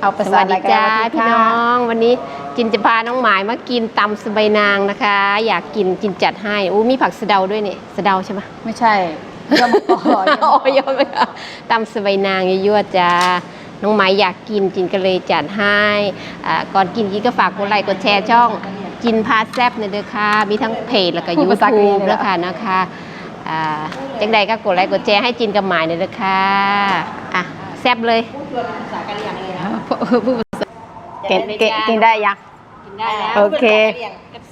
เอาภาสษาวัสอะไรดีกันจ้าสวัสดีพี่ค่ะน้องวันนี้จินจะพาน้องหมายมากินตำสะใบายนางนะคะ อยากกินจินจัดให้อู้มีผักสะเดาด้วยเนี่ยสะเดาใช่ไหมไม่ใช่ยอมก่อนโอ้ยอมเลยค่ะตำสะใบายนางยั่วๆจ้าน้องหมายอยากกินจินก็เลยจัดให้อ่าก่อนกินจินก็ฝากกดไลค์กดแชร์ช่องจินพาแซบเนี่ยเด้อค่ะมีทั้งเพจแล้วก็ยูทูบแล้วค่ะนะคะอ่าจังใดก็กดไลค์กดแชร์ให้จินกับหมายเนี่ยเด้อค่ะอะแซบเลยกินกินกินได้ยังกินได้แล้ วโอเค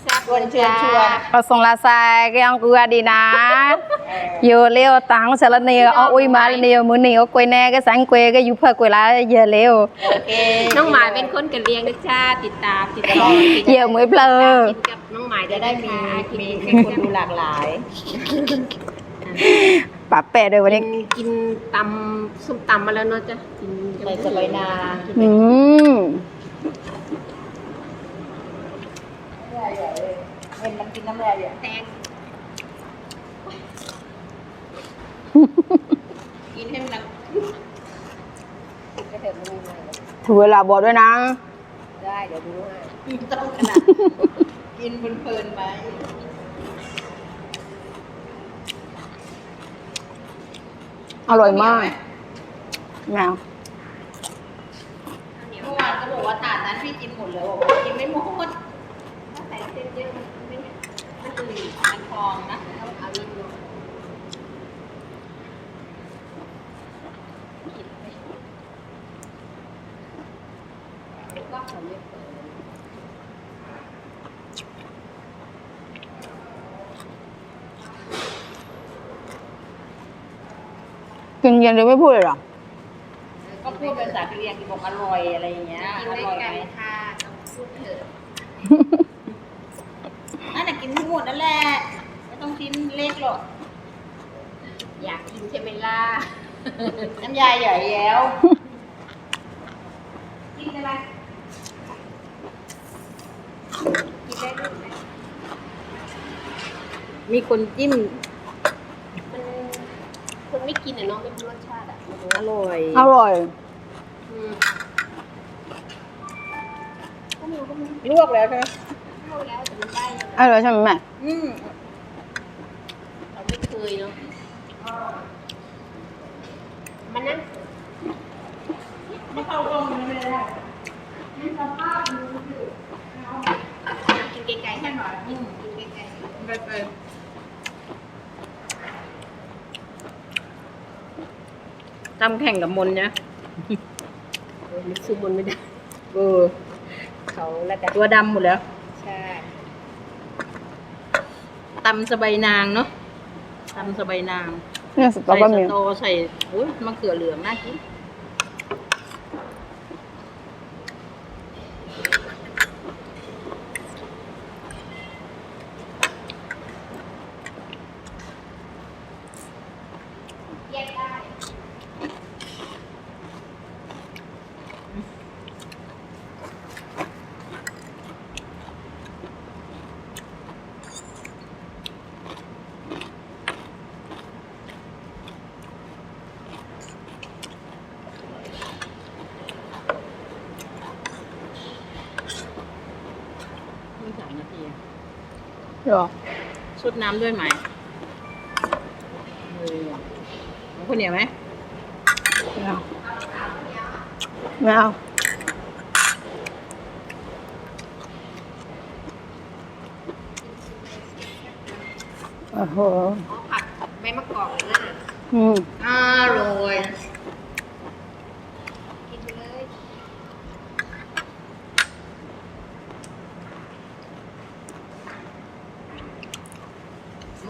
แซ่บๆเลยจ้าเอาส่งลาซายก็ยังกูดีนะอยู่เร็วตังเสร็จแล้วเนี่ยอาอุ้ยมาเนี่ยมือเนี่เอากล้วยแน่ก็สังเกล้วยก็อยู่เพื่อกล้วยละเยอะเร็วน้องหมายเป็นคนกะเลี้ยงนะจ้าติดตามติดตามเยอะมือเพลอกินกับน้องหมายจะได้มีมีมีคนดูหลากหลาย ปรับแปะเลยวันนี้ กินตำส้มตำมาแล้วเนาะจ้ะกินในสบายนา อืมเห็นมันกินน้ำแร่อยู่แตงกินให้มันดังถือเวลาบอกด้วยนะ ได้ เดี๋ยวดูให้ต้องขนาดกินเพลินๆไป อร่อยมากแมวเมื่อวานก็บอกว่าถาดนั้นพี่กินหมดเลยบอกว่ากินไม่หมดถ้าใส่เส้นเยอะมันไม่มันอืดมันพองนะต้องเอาอีกหน่อยก็ผมไม่เปิ กินเย็นเลยไม่พูดเลยเหรอก็พูดเป็นภาษากะเหรี่ยงที่บอกอร่อยอะไรอย่างเงี้ยกินอด้วยร่อยกัไหนมค่ะต้องพูดเถอะนั่นแหละกินทั้งหมดนั่นแหละไม่ต้องชิ้นเล็กหรอกอยากกินใช่ไหมล่ะน้ำยาใหญ่แล้วกินอะไรกินได้ด้วยไหมมีคนจิ้มมัน คนไม่กินอะเนาะไม่รู้รสชาติอะมันอร่อยอร่อย อืมก็มีก็มีลวกแล้วใช่ไหมเข้าแล้วแต่มันได้ยังไงอร่อยใช่ไหมแม่อืมเราไม่เคยเนาะมันนั่งไม่เข้ากล้องไม่ได้กินไกลๆแค่หน่อยอืมกินไกลไปไป ทำแข่งกับมนเนี่ยๆเออมันซูมบนไม่ได้ เออ เขาแล้วแต่ตัวดำหมดแล้วใช่ตำสะใบายนางเนาะตำสะใบายนางเนี่ยสตรอใส่เบอสรี่ตอใส่อุ้ยมะเขือเหลืองน่ากิน แยกได้ มีสามนาที เหรอชุดน้ำด้วยไหมเออเอาคนเหนียวไหมไม่เอาไม่เอาโอ้โหอ๋อผักใบมะกอกน่ะอืมอร่อย กินไปเลย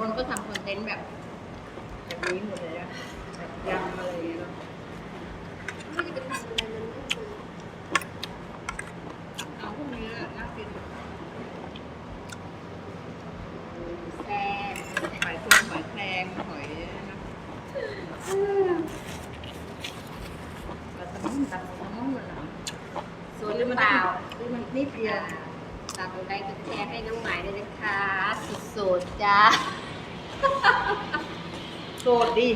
มนก็ทำคอนเทนต์แบบ แบบนี้หมดเลยอะแบบยำอะไรอย่างเงี้ยเนาะไม่ได้ไปทำอะไรมันไม่เคยเอาพวกนี้อะน่ากินแซ่บหอยพวงหอยแครงหอยนะปลาตะมุ่นตับตะมุ่นมันเหรอสวยหรือเปล่าหรือมันนิดเดียวฝากกดไลค์กดแชร์ให้น้องหมายด้วยนะคะสุดๆจ้า โสดดิ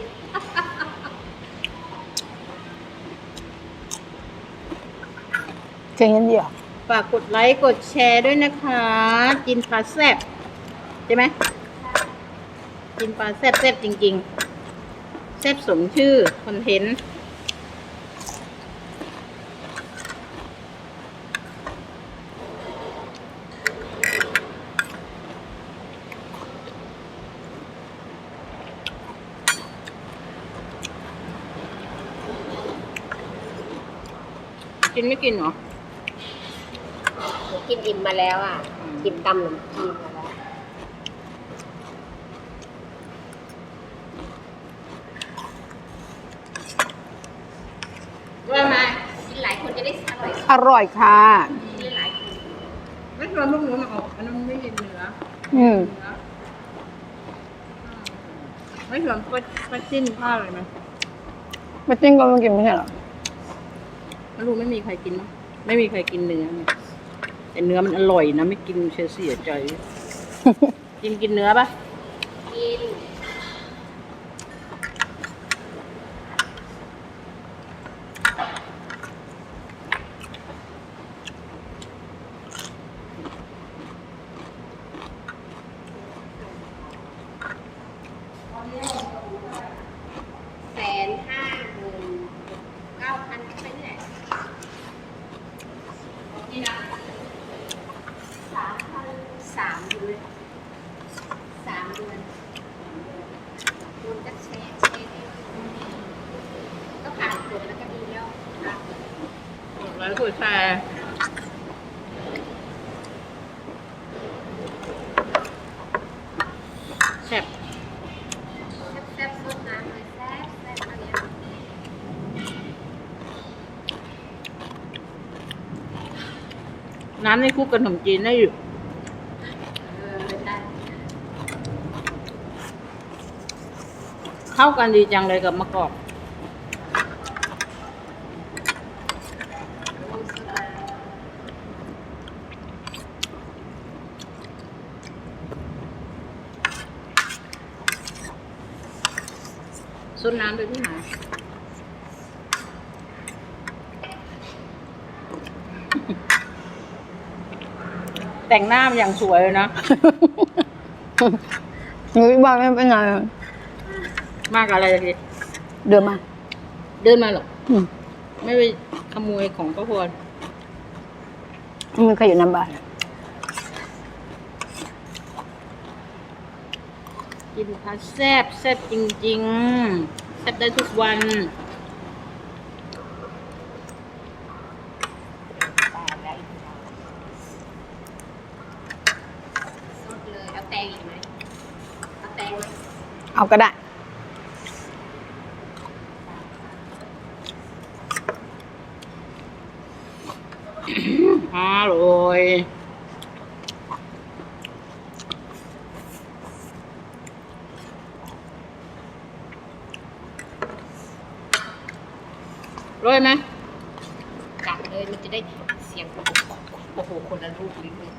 กินกันเดียวฝากกดไลค์กดแชร์ด้วยนะคะ กินปลาแซ่บใช่ไหมกินปลาแซ่บแซ่บจริง ๆ แซ่บสมชื่อ คอนเทนต์ กินไม่กินเหรอหนูกินอิ่มมาแล้วอะ กินตำหนมจีนมาแล้ว ว่าไงกินหลายคนจะได้อร่อยอร่อยค่ะ กินหลายคนไม่ชวนพวกหนูมาออกอันนั้นไม่กินเนื้ออืม เนื้อไม่ชวนป้าป้าจิ้นข้าวเลยไหมไม่จริงก็ไม่กินไม่ใช่เหรอ ไม่รู้ไม่มีใครกินมั้งไม่มีใครกินเนื้อเนี่ยแต่เนื้อมันอร่อยนะ ไม่กินเสียเสียใจกินกินเนื้อปะกิน แสนห้าหมื่นเก้าพันไปนี่แหละนี่นะสามพันสามเดือนสามเดือนคุณก็แชร์แชร์ให้ก็ผ่านกฎแล้วก็ดีแล้วค่ะ ก ดแชร์แซ่บแซ่บๆสดน้ำเลยแซ่บแซ่บอันเนี้ยน้ำในคุกกับขนมจีนได้อยู่ เออได้เข้ากันดีจังเลยกับมะกอก ซดน้ำไปที่ไหนแต่งหน้ามันอย่างสวยเลยนะ หนูว่าไม่เป็นไงมากอะไรทีเดินมา เดินมาหรอกอืมไม่ไปขโมยของป้าพรไม่มีใครอยู่น้ำบ้านกินผัดแซ่บแซ่บจริง ๆ แซ่บได้ทุกวันสดเลยเอาแตงอีกไหมเอาแตงไหมเอาก็ได้ อร่อย ร้อยไหมกัดเลยมันจะได้เสียงโอ้โหคนละลูกเลย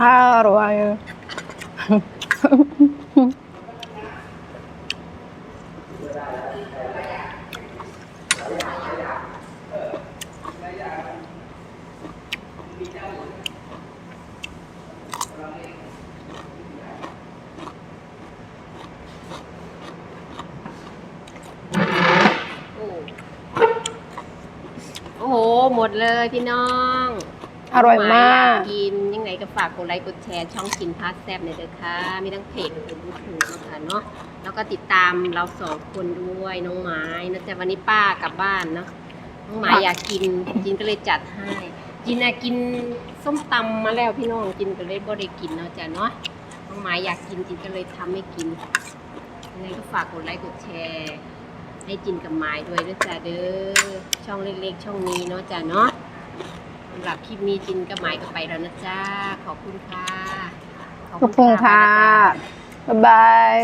อร่อย โอ้โอ้โห หม ดเลยพี่น้องอร่อยมาก กินยังไงก็ฝากกดไลค์กดแชร์ช่องกินพาสแซบเนี่ยเด้อค่ะมีทั้งเพจและยูทูบนะคะเนาะแล้วก็ติดตามเราสองคนด้วยน้องไม้นะจ๊ะวันนี้ป้ากลับบ้านเนาะน้องไม้อยากกินจินก็เลยจัดให้จินอะกินส้มตำมาแล้วพี่น้องจินก็เลยบ่ได้กินเนาะจ้ะเนาะน้องไม้อยากกินจินก็เลยทำให้กินยังไงก็ฝากกดไลค์กดแชร์ ให้จินกับไม้ด้วยนะจ๊ะเด้อช่องเล็กๆ ช่องนี้เนาะจ้ะเนาะสำหรับคลิปนี้จินกับไม้ก็ไปแล้วนะจ้าขอบคุณค่ะขอบคุณค่ะ บ๊ายบาย